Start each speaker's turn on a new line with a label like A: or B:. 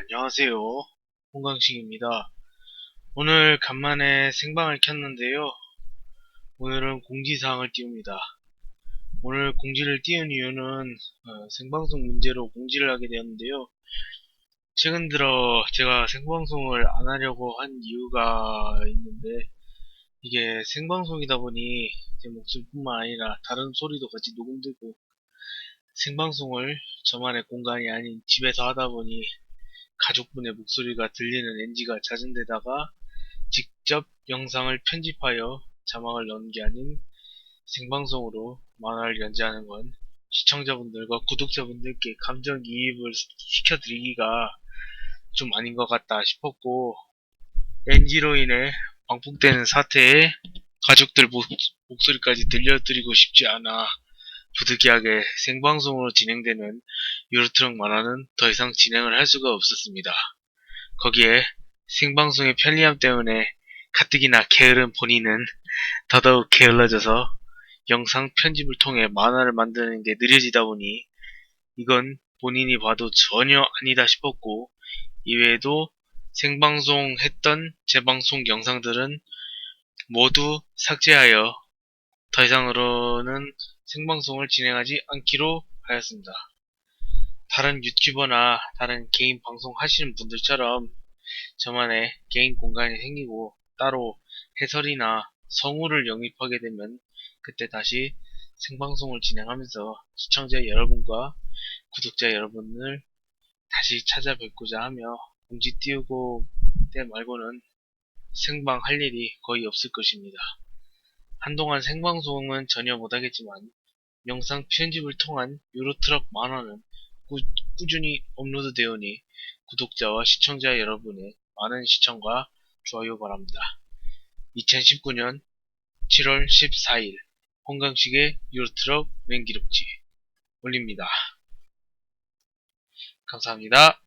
A: 안녕하세요. 홍강식입니다. 오늘 간만에 생방을 켰는데요. 오늘은 공지사항을 띄웁니다. 오늘 공지를 띄운 이유는 어, 생방송 문제로 공지를 하게 되었는데요. 최근 들어 제가 생방송을 안 하려고 한 이유가 있는데 이게 생방송이다 보니 제 목소리뿐만 아니라 다른 소리도 같이 녹음되고 생방송을 저만의 공간이 아닌 집에서 하다 보니 가족분의 목소리가 들리는 NG가 잦은 데다가 직접 영상을 편집하여 자막을 넣은 게 아닌 생방송으로 만화를 연재하는 건 시청자분들과 구독자분들께 감정이입을 시켜드리기가 좀 아닌 것 같다 싶었고 NG로 인해 반복되는 사태에 가족들 목, 목소리까지 들려드리고 싶지 않아 부득이하게 생방송으로 진행되는 유로트럭 만화는 더 이상 진행을 할 수가 없었습니다. 거기에 생방송의 편리함 때문에 가뜩이나 게으른 본인은 더더욱 게을러져서 영상 편집을 통해 만화를 만드는 게 느려지다 보니 이건 본인이 봐도 전혀 아니다 싶었고 이외에도 생방송 했던 재방송 영상들은 모두 삭제하여 더 이상으로는 생방송을 진행하지 않기로 하였습니다. 다른 유튜버나 다른 개인 방송 하시는 분들처럼 저만의 개인 공간이 생기고 따로 해설이나 성우를 영입하게 되면 그때 다시 생방송을 진행하면서 시청자 여러분과 구독자 여러분을 다시 찾아뵙고자 하며 공지 띄우고 때 말고는 생방 할 일이 거의 없을 것입니다. 한동안 생방송은 전혀 못하겠지만 영상 편집을 통한 유로트럭 꾸, 꾸 준히 업로드 되오니 구독자와 시청자 여러분의 많은 시청과 좋아요 바랍니다. 2019년 7월 14일 홍강식의 유로트럭 맹기록지 올립니다. 감사합니다.